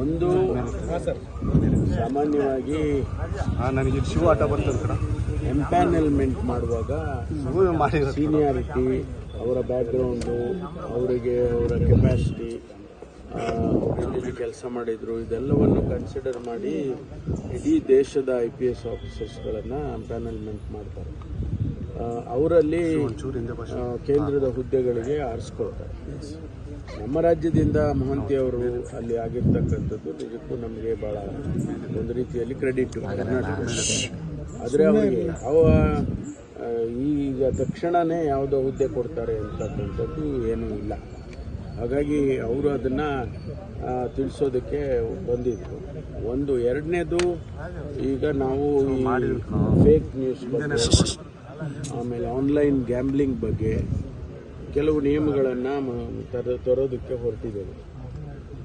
ಒಂದು ಸಾಮಾನ್ಯವಾಗಿ ನನಗೆ ಶಿವ ಆಟ ಬರ್ತದೆ ಕಣ ಎಂಪ್ಯಾನಲ್ಮೆಂಟ್ ಮಾಡುವಾಗ ಸೀನಿಯಾರಿಟಿ ಅವರ ಬ್ಯಾಕ್ಗ್ರೌಂಡು ಅವರಿಗೆ ಅವರ ಕೆಪಾಸಿಟಿ ಕೆಲಸ ಮಾಡಿದರು ಇದೆಲ್ಲವನ್ನು ಕನ್ಸಿಡರ್ ಮಾಡಿ ಇಡೀ ದೇಶದ ಐ ಪಿ ಎಸ್ ಆಫೀಸರ್ಸ್ಗಳನ್ನು ಎಂಪ್ಯಾನಲ್ಮೆಂಟ್ ಮಾಡ್ತಾರೆ. ಅವರಲ್ಲಿ ಒಂಚೂರು ಹಿಂದೆ ಭಾಷೆ ಕೇಂದ್ರದ ಹುದ್ದೆಗಳಿಗೆ ಆರಿಸ್ಕೊಳ್ತಾರೆ ನಮ್ಮ ರಾಜ್ಯದಿಂದ ಮಹಂತಿ ಅವರು ಅಲ್ಲಿ ಆಗಿರ್ತಕ್ಕಂಥದ್ದು ನಿಜಕ್ಕೂ ನಮಗೆ ಭಾಳ ಒಂದು ರೀತಿಯಲ್ಲಿ ಕ್ರೆಡಿಟ್ ಕರ್ನಾಟಕ ಆದರೆ ಅವರಿಗೆ ಅವ ಈಗ ತಕ್ಷಣವೇ ಯಾವುದೋ ಹುದ್ದೆ ಕೊಡ್ತಾರೆ ಅಂತಕ್ಕಂಥದ್ದು ಏನೂ ಇಲ್ಲ. ಹಾಗಾಗಿ ಅವರು ಅದನ್ನು ತಿಳಿಸೋದಕ್ಕೆ ಬಂದಿದ್ದರು ಒಂದು ಎರಡನೇದು ಈಗ ನಾವು ಫೇಕ್ ನ್ಯೂಸ್ ಆಮೇಲೆ ಆನ್ಲೈನ್ ಗ್ಯಾಂಬ್ಲಿಂಗ್ ಬಗ್ಗೆ ಕೆಲವು ನಿಯಮಗಳನ್ನು ತರ ತರೋದಕ್ಕೆ ಹೊರಟಿದ್ದೇವೆ.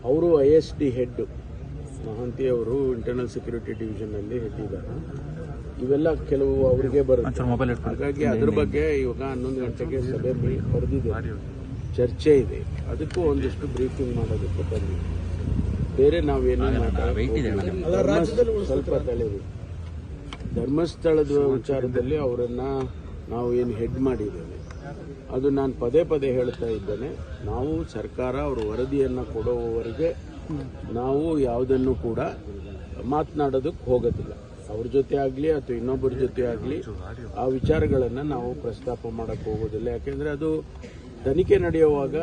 ಅವರು I S D head Mahanti ಅವರು ಇಂಟರ್ನಲ್ ಸೆಕ್ಯೂರಿಟಿ ಡಿವಿಷನಲ್ಲಿ ಹೆಡ್ಡಿದ್ದಾರೆ ಇವೆಲ್ಲ ಕೆಲವು ಅವರಿಗೆ ಬರುತ್ತೆ. ಹಾಗಾಗಿ ಅದ್ರ ಬಗ್ಗೆ ಇವಾಗ ಹನ್ನೊಂದು ಗಂಟೆಗೆ ಸಭೆ ಹೊರದಿದೆ ಚರ್ಚೆ ಇದೆ. ಅದಕ್ಕೂ ಒಂದಿಷ್ಟು ಬ್ರೀಫಿಂಗ್ ಮಾಡೋದಕ್ಕೆ ಬಂದಿದೆ. ಬೇರೆ ನಾವೇನು ಸ್ವಲ್ಪ ತಲೆವಿ ಧರ್ಮಸ್ಥಳದ ವಿಚಾರದಲ್ಲಿ ಅವರನ್ನ ನಾವು ಏನು ಹೆಡ್ ಮಾಡಿದ್ದೇವೆ. ಅದು ನಾನು ಪದೇ ಪದೇ ಹೇಳ್ತಾ ಇದ್ದೇನೆ. ನಾವು ಸರ್ಕಾರ ಅವರ ವರದಿಯನ್ನು ಕೊಡುವವರೆಗೆ ನಾವು ಯಾವುದನ್ನು ಕೂಡ ಮಾತನಾಡೋದಕ್ಕೆ ಹೋಗೋದಿಲ್ಲ. ಅವ್ರ ಜೊತೆ ಆಗಲಿ ಅಥವಾ ಇನ್ನೊಬ್ಬರ ಜೊತೆ ಆಗಲಿ ಆ ವಿಚಾರಗಳನ್ನು ನಾವು ಪ್ರಸ್ತಾಪ ಮಾಡೋಕ್ಕೆ ಹೋಗೋದಿಲ್ಲ. ಯಾಕೆಂದರೆ ಅದು ತನಿಖೆ ನಡೆಯುವಾಗ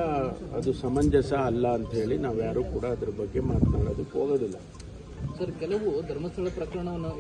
ಅದು ಸಮಂಜಸ ಅಲ್ಲ ಅಂತ ಹೇಳಿ ನಾವು ಯಾರೂ ಕೂಡ ಅದ್ರ ಬಗ್ಗೆ ಮಾತನಾಡೋದಕ್ಕೆ ಹೋಗೋದಿಲ್ಲ. ಸರ್, ಕೆಲವು ಧರ್ಮಸ್ಥಳ ಪ್ರಕರಣವನ್ನು